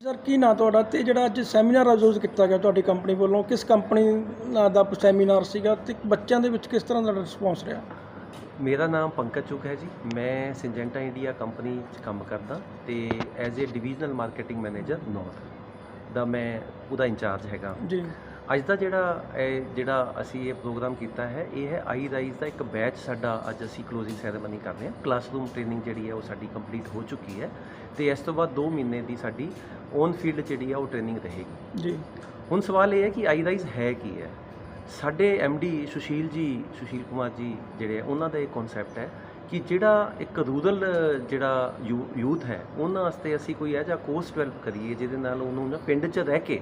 Sir ਕੀ ਨਾਂ ਤੁਹਾਡਾ? ਤੇ ਜਿਹੜਾ ਅੱਜ ਸੈਮੀਨਾਰ ਆਯੋਜਿਤ ਕੀਤਾ ਗਿਆ ਤੁਹਾਡੀ ਕੰਪਨੀ ਵੱਲੋਂ ਕਿਸ ਕੰਪਨੀ ਦਾ ਸੈਮੀਨਾਰ ਸੀਗਾ ਤੇ ਬੱਚਿਆਂ ਦੇ ਵਿੱਚ ਕਿਸ ਤਰ੍ਹਾਂ ਦਾ ਰਿਸਪੌਂਸ ਰਿਹਾ? ਮੇਰਾ ਨਾਮ ਪੰਕਜ ਚੁਗ ਹੈ ਜੀ। ਮੈਂ ਸਿੰਜੈਂਟਾ ਇੰਡੀਆ ਕੰਪਨੀ 'ਚ ਕੰਮ ਕਰਦਾ ਤੇ as a divisional marketing manager north ਦਾ ਮੈਂ ਉਹਦਾ ਇੰਚਾਰਜ ਹੈਗਾ। ਜੀ। ਅੱਜ ਦਾ ਜਿਹੜਾ ਇਹ ਜਿਹੜਾ ਅਸੀਂ ਇਹ ਪ੍ਰੋਗਰਾਮ ਕੀਤਾ ਹੈ ਇਹ ਹੈ ਆਈ ਰਾਈਜ਼ ਦਾ ਇੱਕ ਬੈਚ ਸਾਡਾ ਅੱਜ ਅਸੀਂ ਕਲੋਜ਼ਿੰਗ ਸੈਰੇਮਨੀ ਕਰ ਰਹੇ ਹਾਂ। ਕਲਾਸਰੂਮ ਟ੍ਰੇਨਿੰਗ ਜਿਹੜੀ ਹੈ ਉਹ ਸਾਡੀ ਕੰਪਲੀਟ ਹੋ ਚੁੱਕੀ ਹੈ। ਤੇ ਇਸ ਤੋਂ ਬਾਅਦ 2 ਮਹੀਨੇ ਦੀ ਸਾਡੀ ਔਨ ਫੀਲਡ ਜਿਹੜੀ ਹੈ ਉਹ ਟ੍ਰੇਨਿੰਗ ਰਹੇਗੀ। ਜੀ। ਹੁਣ ਸਵਾਲ ਇਹ ਹੈ ਕਿ ਆਈ ਰਾਈਜ਼ ਹੈ ਕੀ ਹੈ? ਸਾਡੇ ਡੀ ਸੁਸ਼ੀਲ ਜੀ ਸੁਸ਼ੀਲ ਕੁਮਾਰ ਜੀ ਜਿਹੜੇ ਆ, ਉਹਨਾਂ ਦਾ ਇਹ ਕਨਸੈਪਟ ਹੈ ਕਿ ਜਿਹੜਾ ਇੱਕ ਰੂਰਲ ਜਿਹੜਾ ਯੂਥ ਹੈ ਉਹਨਾਂ ਵਾਸਤੇ ਅਸੀਂ ਕੋਈ ਇਹੋ ਜਿਹਾ ਕੋਰਸ ਡਿਵੈਲਪ ਕਰੀਏ ਜਿਹਦੇ ਨਾਲ ਉਹਨੂੰ ਨਾ ਪਿੰਡ 'ਚ ਰਹਿ ਕੇ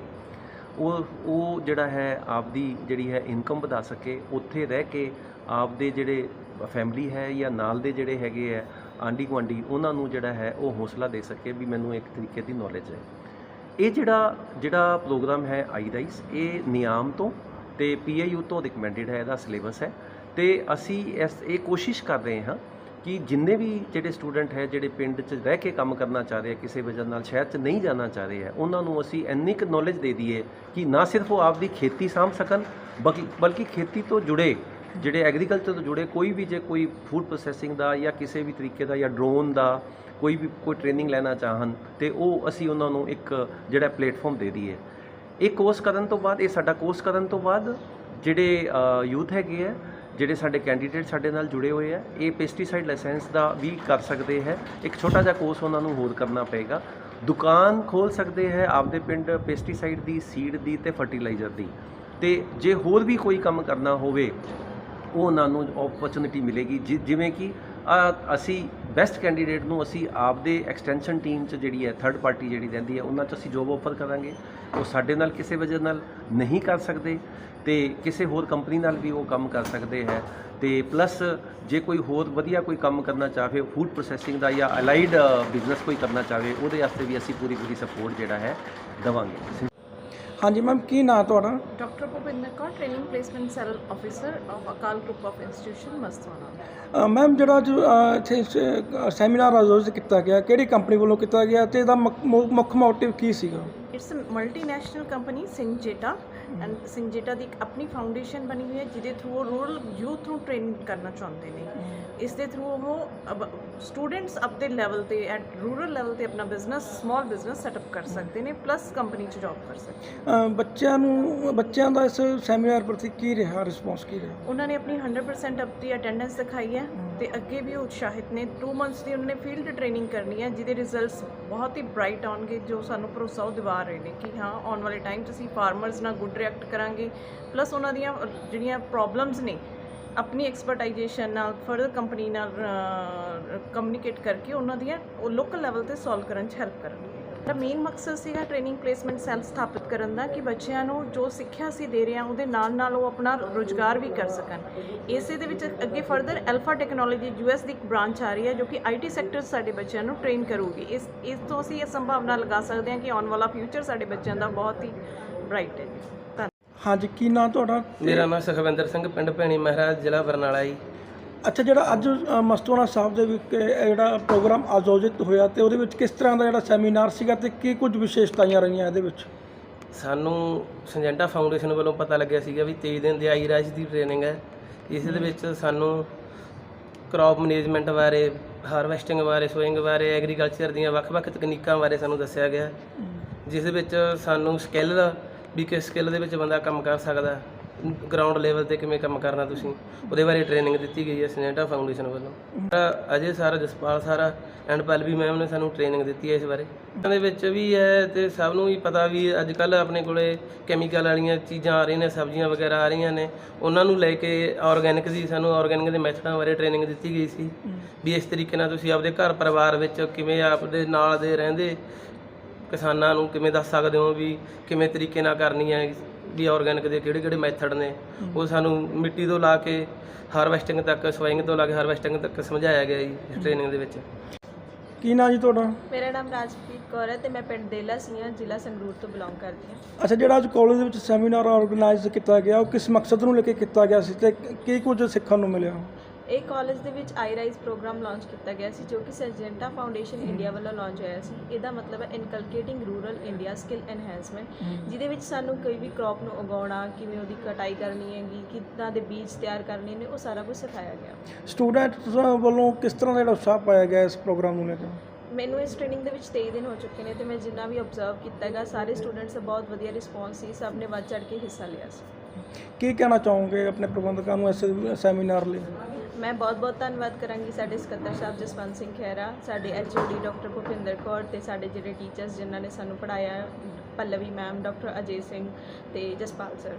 ਉਹ ਉਹ ਜਿਹੜਾ ਹੈ ਆਪਦੀ ਜਿਹੜੀ ਹੈ ਇਨਕਮ ਵਧਾ ਸਕੇ ਉੱਥੇ ਰਹਿ ਕੇ ਆਪਦੇ ਜਿਹੜੇ ਫੈਮਿਲੀ ਹੈ ਜਾਂ ਨਾਲ ਦੇ ਜਿਹੜੇ ਹੈਗੇ ਆ ਆਂਢੀ ਗੁਆਂਢੀ ਉਹਨਾਂ ਨੂੰ ਜਿਹੜਾ ਹੈ ਉਹ ਹੌਸਲਾ ਦੇ ਸਕੇ ਵੀ ਮੈਨੂੰ ਇੱਕ ਤਰੀਕੇ ਦੀ ਨੌਲੇਜ ਹੈ। ਇਹ ਜਿਹੜਾ ਜਿਹੜਾ ਪ੍ਰੋਗਰਾਮ ਹੈ ਆਈ ਰਾਈਸ, ਇਹ ਨਿਯਾਮ ਤੋਂ ਤੇ ਪੀਆਈਯੂ ਤੋਂ ਰਿਕਮੈਂਡਡ ਹੈ, ਇਹਦਾ ਸਿਲੇਬਸ ਹੈ। ਤੇ ਅਸੀਂ ਇਸ, ਇਹ ਕੋਸ਼ਿਸ਼ ਕਰ ਰਹੇ ਹਾਂ ਕਿ ਜਿੰਨੇ ਵੀ ਜਿਹੜੇ ਸਟੂਡੈਂਟ ਹੈ, ਜਿਹੜੇ ਪਿੰਡ 'ਚ ਰਹਿ ਕੇ ਕੰਮ ਕਰਨਾ ਚਾਹ ਰਹੇ ਆ, ਕਿਸੇ ਵਜ੍ਹਾ ਨਾਲ ਸ਼ਹਿਰ 'ਚ ਨਹੀਂ ਜਾਣਾ ਚਾਹ ਰਹੇ ਆ, ਉਹਨਾਂ ਨੂੰ ਅਸੀਂ ਇੰਨੀ ਕੁ ਨੌਲੇਜ ਦੇ ਦਈਏ ਕਿ ਨਾ ਸਿਰਫ ਉਹ ਆਪਦੀ ਖੇਤੀ ਸਾਂਭ ਸਕਣ, ਬਲਕਿ ਬਲਕਿ ਖੇਤੀ ਤੋਂ ਜੁੜੇ ਜਿਹੜੇ ਐਗਰੀਕਲਚਰ ਤੋਂ ਜੁੜੇ ਕੋਈ ਵੀ ਜੇ ਕੋਈ ਫੂਡ ਪ੍ਰੋਸੈਸਿੰਗ ਦਾ ਜਾਂ ਕਿਸੇ ਵੀ ਤਰੀਕੇ ਦਾ ਜਾਂ ਡਰੋਨ ਦਾ ਕੋਈ ਵੀ ਕੋਈ ਟ੍ਰੇਨਿੰਗ ਲੈਣਾ ਚਾਹਣ ਤੇ ਉਹ ਅਸੀਂ ਉਹਨਾਂ ਨੂੰ ਇੱਕ ਜਿਹੜਾ ਪਲੇਟਫਾਰਮ ਦੇ ਦਈਏ। ਇਹ ਕੋਰਸ ਕਰਨ ਤੋਂ ਬਾਅਦ, ਇਹ ਸਾਡਾ ਕੋਰਸ ਕਰਨ ਤੋਂ ਬਾਅਦ ਜਿਹੜੇ ਯੂਥ ਹੈਗੇ ਆ, ਜਿਹੜੇ ਸਾਡੇ ਕੈਂਡੀਡੇਟ ਸਾਡੇ ਨਾਲ ਜੁੜੇ ਹੋਏ ਆ, ਇਹ ਪੈਸਟੀਸਾਈਡ ਲਾਇਸੈਂਸ ਦਾ ਵੀ ਕਰ ਸਕਦੇ ਹੈ। ਇੱਕ ਛੋਟਾ ਜਿਹਾ ਕੋਰਸ ਉਹਨਾਂ ਨੂੰ ਹੋਰ ਕਰਨਾ ਪਏਗਾ। ਦੁਕਾਨ ਖੋਲ ਸਕਦੇ ਹੈ ਆਪਦੇ ਪਿੰਡ ਪੈਸਟੀਸਾਈਡ ਦੀ ਸੀਡ ਦੀ ਤੇ ਫਰਟੀਲਾਈਜ਼ਰ ਦੀ। ਤੇ ਜੇ ਹੋਰ ਵੀ ਕੋਈ ਕੰਮ ਕਰਨਾ ਹੋਵੇ ਉਹ ਉਹਨਾਂ ਨੂੰ ਓਪਰਚੁਨਿਟੀ ਮਿਲੇਗੀ। ਜਿ- ਜਿਵੇਂ ਕਿ ਅ, ਅਸੀਂ ਬੈਸਟ ਕੈਂਡੀਡੇਟ ਨੂੰ ਅਸੀਂ ਆਪਦੇ ਐਕਸਟੈਂਸ਼ਨ ਟੀਮ 'ਚ ਜਿਹੜੀ ਹੈ ਥਰਡ ਪਾਰਟੀ ਜਿਹੜੀ ਰਹਿੰਦੀ ਹੈ ਉਹਨਾਂ 'ਚ ਅਸੀਂ ਜੋਬ ਆਫਰ ਕਰਾਂਗੇ। ਉਹ ਸਾਡੇ ਨਾਲ ਕਿਸੇ ਵਜ੍ਹਾ ਨਾਲ ਨਹੀਂ ਕਰ ਸਕਦੇ ਤੇ ਕਿਸੇ ਹੋਰ ਕੰਪਨੀ ਨਾਲ ਵੀ ਉਹ ਕੰਮ ਕਰ ਸਕਦੇ ਹੈ। ਤੇ ਪਲੱਸ ਜੇ ਕੋਈ ਹੋਰ ਵਧੀਆ ਕੋਈ ਕੰਮ ਕਰਨਾ ਚਾਹੇ ਫੂਡ ਪ੍ਰੋਸੈਸਿੰਗ ਦਾ ਜਾਂ ਅਲਾਈਡ ਬਿਜ਼ਨਸ ਕੋਈ ਕਰਨਾ ਚਾਹੇ ਉਹਦੇ ਵਾਸਤੇ ਵੀ ਅਸੀਂ ਪੂਰੀ ਪੂਰੀ ਸਪੋਰਟ ਜਿਹੜਾ ਹੈ ਦਵਾਂਗੇ। ਹਾਂਜੀ ਮੈਮ ਕੀ ਨਾਂ ਤੁਹਾਡਾ? Doctor Bhupinder Kaur training placement cell officer of Akal group of institution Mastuana uh, ma'am ਜਿਹੜਾ ਅ, ਇੱਥੇ ਸ- ਸੈਮੀਨਾਰ ਆਯੋਜਿਤ ਕੀਤਾ ਗਿਆ ਕਿਹੜੀ ਕੰਪਨੀ ਵੱਲੋਂ ਕੀਤਾ ਗਿਆ ਤੇ ਇਹਦਾ ਮੁੱਖ- ਮੋਟਿਵ ਕੀ ਸੀਗਾ? It's uh multinational company Syngenta and Syngenta ਦੀ ਇੱਕ ਆਪਣੀ ਫਾਊਂਡੇਸ਼ਨ ਬਣੀ ਹੋਈ ਹੈ ਜਿਹਦੇ ਥਰੂ ਉਹ ਰੂਰਲ ਯੂਥ ਨੂੰ ਟ੍ਰੇਨ ਕਰਨਾ ਚਾਹੁੰਦੇ ਨੇ। ਇਸ ਦੇ ਥਰੂ ਉਹ ਸਟੂਡੈਂਟਸ ਆਪਣੇ ਲੈਵਲ ਤੇ ਐਟ ਰੂਰਲ ਲੈਵਲ ਤੇ ਆਪਣਾ ਬਿਜ਼ਨਸ ਸਮਾਲ ਬਿਜ਼ਨਸ ਸੈਟਅਪ ਕਰ ਸਕਦੇ ਨੇ ਪਲੱਸ ਕੰਪਨੀ 'ਚ ਜੌਬ ਕਰ ਸਕਦੇ ਬੱਚਿਆਂ ਨੂੰ ਬੱਚਿਆਂ ਦਾ ਇਸ ਸੈਮੀਨਾਰ ਪ੍ਰਤੀ ਕੀ ਰਿਹਾ ਰਿਸਪੌਂਸ ਕੀ ਰਿਹਾ? ਉਹਨਾਂ ਨੇ ਆਪਣੀ 100% ਆਪਣੀ ਅਟੈਂਡੈਂਸ ਦਿਖਾਈ ਹੈ ਤੇ ਅੱਗੇ ਵੀ ਉਹ ਉਤਸ਼ਾਹਿਤ ਨੇ। 2 ਮੰਥਸ ਦੀ ਉਹਨਾਂ ਨੇ ਫੀਲਡ ਟ੍ਰੇਨਿੰਗ ਕਰਨੀ ਹੈ ਜਿਹਦੇ ਰਿਜ਼ਲਟਸ ਬਹੁਤ ਹੀ ਬ੍ਰਾਈਟ ਆਉਣਗੇ ਜੋ ਸਾਨੂੰ ਭਰੋਸਾ ਉਹ ਦਿਵਾ ਰਹੇ ਨੇ ਕਿ ਹਾਂ ਆਉਣ ਵਾਲੇ ਟਾਈਮ 'ਚ ਅਸੀਂ ਫਾਰਮਰਸ ਨਾਲ ਗੁੱਡ ਰਿਐਕਟ ਕਰਾਂਗੇ। ਪਲੱਸ ਉਹਨਾਂ ਦੀਆਂ ਜਿਹੜੀਆਂ ਪ੍ਰੋਬਲਮਸ ਨੇ, ਆਪਣੀ ਐਕਸਪਰਟਾਈਜੇਸ਼ਨ ਨਾਲ ਫਰਦਰ ਕੰਪਨੀ ਨਾਲ ਕਮਿਊਨੀਕੇਟ ਕਰਕੇ ਉਹਨਾਂ ਦੀਆਂ ਉਹ ਲੋਕਲ ਲੈਵਲ ਤੇ ਸੋਲਵ ਕਰਨ 'ਚ ਹੈਲਪ ਕਰਨਗੇ। ਤਾਂ ਮੇਨ ਮਕਸਦ ਸੀਗਾ ਟ੍ਰੇਨਿੰਗ ਪਲੇਸਮੈਂਟ ਸੈਲ ਸਥਾਪਿਤ ਕਰਨ ਦਾ, ਕਿ ਬੱਚਿਆਂ ਨੂੰ ਜੋ ਸਿੱਖਿਆ ਅਸੀਂ ਦੇ ਰਹੇ ਹਾਂ, ਉਹਦੇ ਨਾਲ ਨਾਲ ਉਹ ਆਪਣਾ ਰੋਜ਼ਗਾਰ ਵੀ ਕਰ ਸਕਣ। ਇਸੇ ਦੇ ਵਿੱਚ ਅੱਗੇ ਫਰਦਰ ਐਲਫਾ ਟੈਕਨੋਲੋਜੀ ਯੂਐਸ ਦੀ ਇੱਕ ਬ੍ਰਾਂਚ ਆ ਰਹੀ ਹੈ, ਜੋ ਕਿ ਆਈਟੀ ਸੈਕਟਰ ਸਾਡੇ ਬੱਚਿਆਂ ਨੂੰ ਟ੍ਰੇਨ ਕਰੂਗੀ। ਇਸ ਇਸ ਤੋਂ ਅਸੀਂ ਇਹ ਸੰਭਾਵਨਾ ਲਗਾ ਸਕਦੇ ਹਾਂ ਕਿ ਆਉਣ ਵਾਲਾ ਫਿਊਚਰ ਸਾਡੇ ਬੱਚਿਆਂ ਦਾ ਬਹੁਤ ਹੀ ਬ੍ਰਾਈਟ ਹੈ। ਹਾਂਜੀ ਕੀ ਨਾਂ ਤੁਹਾਡਾ? ਮੇਰਾ ਨਾਮ ਸੁਖਵਿੰਦਰ ਸਿੰਘ ਪਿੰਡ ਭੈਣੀ ਮਹਾਰਾਜ ਜ਼ਿਲ੍ਹਾ ਬਰਨਾਲਾ ਜੀ। ਅੱਛਾ ਜਿਹੜਾ ਅੱਜ ਅ, ਮਸਤੂਆਣਾ ਸਾਹਿਬ ਦੇ ਵਿੱਚ ਇਹ ਜਿਹੜਾ ਪ੍ਰੋਗਰਾਮ ਆਯੋਜਿਤ ਹੋਇਆ ਤੇ ਉਹਦੇ ਵਿੱਚ ਕਿਸ ਤਰ੍ਹਾਂ ਦਾ ਜਿਹੜਾ ਸੈਮੀਨਾਰ ਸੀਗਾ ਤੇ ਕੀ ਕੁਝ ਵਿਸ਼ੇਸ਼ਤਾਵਾਂ ਰਹੀਆਂ ਇਹਦੇ ਵਿੱਚ? ਸਾਨੂੰ ਸੰਜੈਂਟਾ ਫਾਊਂਡੇਸ਼ਨ ਵੱਲੋਂ ਪਤਾ ਲੱਗਿਆ ਸੀਗਾ ਵੀ 23 ਦਿਨ ਦੀ ਆਈ ਰਾਜ ਦੀ ਟ੍ਰੇਨਿੰਗ ਹੈ। ਇਸ ਦੇ ਵਿੱਚ ਸਾਨੂੰ ਕ੍ਰੌਪ ਮੈਨੇਜਮੈਂਟ ਬਾਰੇ ਹਾਰਵੈਸਟਿੰਗ ਬਾਰੇ ਸੋਇੰਗ ਬਾਰੇ ਐਗਰੀਕਲਚਰ ਦੀਆਂ ਵੱਖ-ਵੱਖ ਤਕਨੀਕਾਂ ਬਾਰੇ ਸਾਨੂੰ ਦੱਸਿਆ ਗਿਆ। ਜਿਸ ਵਿੱਚ ਸਾਨੂੰ ਸਕਿੱਲ ਵੀ ਕਿਸ ਸਕਿੱਲ ਦੇ ਵਿੱਚ ਬੰਦਾ ਕੰਮ ਕਰ ਸਕਦਾ ਗਰਾਊਂਡ ਲੈਵਲ ਤੇ ਕਿਵੇਂ ਕੰਮ ਕਰਨਾ ਤੁਸੀਂ? ਉਹਦੇ ਬਾਰੇ ਟ੍ਰੇਨਿੰਗ ਦਿੱਤੀ ਗਈ ਹੈ ਸਨੇਟਾ ਫਾਊਂਡੇਸ਼ਨ ਵੱਲੋਂ। Ajay sir Jaspal, sir and Pallavi ma'am ਨੇ ਸਾਨੂੰ ਟ੍ਰੇਨਿੰਗ ਦਿੱਤੀ ਹੈ ਇਸ ਬਾਰੇ। ਇਹਨਾਂ ਦੇ ਵਿੱਚ ਵੀ ਹੈ ਤੇ ਸਭ ਨੂੰ ਵੀ ਪਤਾ ਵੀ ਅੱਜ ਕੱਲ ਆਪਣੇ ਕੋਲੇ ਕੈਮੀਕਲ ਵਾਲੀਆਂ ਚੀਜ਼ਾਂ ਆ ਰਹੀਆਂ ਨੇ, ਸਬਜ਼ੀਆਂ ਵਗੈਰਾ ਆ ਰਹੀਆਂ ਨੇ। ਉਹਨਾਂ ਨੂੰ ਲੈ ਕੇ ਆਰਗੈਨਿਕ ਦੀ ਸਾਨੂੰ ਆਰਗੈਨਿਕ ਦੇ ਮੈਥਡਾਂ ਬਾਰੇ ਟ੍ਰੇਨਿੰਗ ਦਿੱਤੀ ਗਈ ਸੀ। ਵੀ ਇਸ ਤਰੀਕੇ ਨਾਲ ਤੁਸੀਂ ਆਪਦੇ ਘਰ ਪਰਿਵਾਰ ਵਿੱਚ ਕਿਵੇਂ ਆਪਦੇ ਨਾਲ ਦੇ ਰਹਿੰਦੇ ਕਿਸਾਨਾਂ ਨੂੰ ਕਿਵੇਂ ਦੱਸ ਸਕਦੇ ਹੋ ਵੀ ਕਿਵੇਂ ਤਰੀਕੇ ਨਾਲ ਕਰਨੀ ਹੈ ਵੀ ਆਰਗੈਨਿਕ ਦੇ ਕਿਹੜੇ ਕਿਹੜੇ ਮੈਥਡ ਨੇ? ਉਹ ਸਾਨੂੰ ਮਿੱਟੀ ਤੋਂ ਲਾ ਕੇ ਹਾਰਵੈਸਟਿੰਗ ਤੱਕ ਸਵਾਇੰਗ ਤੋਂ ਲਾ ਕੇ ਹਾਰਵੈਸਟਿੰਗ ਤੱਕ ਸਮਝਾਇਆ ਗਿਆ ਜੀ ਇਸ ਟ੍ਰੇਨਿੰਗ ਦੇ ਵਿੱਚ। ਕੀ ਨਾਂ ਜੀ ਤੁਹਾਡਾ? ਮੇਰਾ ਨਾਮ ਰਾਜਪ੍ਰੀਤ ਕੌਰ ਹੈ ਤੇ ਮੈਂ ਪਿੰਡ ਦੇਲਾ ਸੀਆਂ ਜ਼ਿਲ੍ਹਾ ਸੰਗਰੂਰ ਤੋਂ ਬਿਲੋਂਗ ਕਰਦੀ ਹਾਂ। ਅੱਛਾ ਜਿਹੜਾ ਅੱਜ ਕਾਲਜ ਦੇ ਵਿੱਚ ਸੈਮੀਨਾਰ ਆਰਗੇਨਾਈਜ਼ ਕੀਤਾ ਗਿਆ ਉਹ ਕਿਸ ਮਕਸਦ ਨੂੰ ਲੈ ਕੇ ਕੀਤਾ ਗਿਆ ਸੀ ਤੇ ਕੀ ਕੁਝ ਸਿੱਖਣ ਨੂੰ ਮਿਲਿਆ? ਇਹ ਕਾਲਜ ਦੇ ਵਿੱਚ ਆਈਰਾਈਜ਼ ਪ੍ਰੋਗਰਾਮ ਲਾਂਚ ਕੀਤਾ ਗਿਆ ਸੀ ਜੋ ਕਿ ਸਰਜੈਂਟਾ ਫਾਊਂਡੇਸ਼ਨ ਇੰਡੀਆ ਵੱਲੋਂ ਲਾਂਚ ਹੋਇਆ ਸੀ। ਇਹਦਾ ਮਤਲਬ ਹੈ inculcating rural India skill enhancement ਜਿਹਦੇ ਵਿੱਚ ਸਾਨੂੰ ਕੋਈ ਵੀ ਕ੍ਰੌਪ ਨੂੰ ਉਗਾਉਣਾ ਕਿਵੇਂ ਉਹਦੀ ਕਟਾਈ ਕਰਨੀ ਹੈਗੀ ਕਿੱਦਾਂ ਦੇ ਬੀਜ ਤਿਆਰ ਕਰਨੇ ਨੇ ਉਹ ਸਾਰਾ ਕੁਝ ਸਿਖਾਇਆ ਗਿਆ। ਸਟੂਡੈਂਟਸ ਵੱਲੋਂ ਕਿਸ ਤਰ੍ਹਾਂ ਦਾ ਜਿਹੜਾ ਉਤਸ਼ਾਹ ਪਾਇਆ ਗਿਆ ਇਸ ਪ੍ਰੋਗਰਾਮ ਨੂੰ ਲੈ ਕੇ? ਮੈਨੂੰ ਇਸ ਟ੍ਰੇਨਿੰਗ ਦੇ ਵਿੱਚ 23 ਦਿਨ ਹੋ ਚੁੱਕੇ ਨੇ ਤੇ ਮੈਂ ਜਿੰਨਾ ਵੀ ਆਬਜ਼ਰਵ ਕੀਤਾ ਹੈਗਾ ਸਾਰੇ ਸਟੂਡੈਂਟਸ ਦਾ ਬਹੁਤ ਵਧੀਆ ਰਿਸਪੌਂਸ ਸੀ ਸਭ ਨੇ ਵੱਧ ਚੜ ਕੇ ਹਿੱਸਾ ਲਿਆ ਸੀ। ਕੀ ਕਹਿਣਾ ਚਾਹੋਗੇ ਆਪਣੇ ਪ੍ਰਬੰਧਕਾਂ ਨੂੰ ਇਸ ਸੈਮੀਨਾਰ ਲਈ? ਮੈਂ ਬਹੁਤ-ਬਹੁਤ ਧੰਨਵਾਦ ਕਰਾਂਗੀ ਸਾਡੇ ਸਕੱਤਰ ਸਾਹਿਬ ਜਸਵੰਤ ਸਿੰਘ ਖਹਿਰਾ, ਸਾਡੇ ਐਚਓਡੀ ਡਾਕਟਰ ਭੁਪਿੰਦਰ ਕੌਰ ਤੇ ਸਾਡੇ ਜਿਹੜੇ ਟੀਚਰਸ ਜਿਨ੍ਹਾਂ ਨੇ ਸਾਨੂੰ ਪੜਾਇਆ ਪੱਲਵੀ ਮੈਮ ਡਾਕਟਰ ਅਜੇ ਸਿੰਘ ਤੇ ਜਸਪਾਲ ਸਰ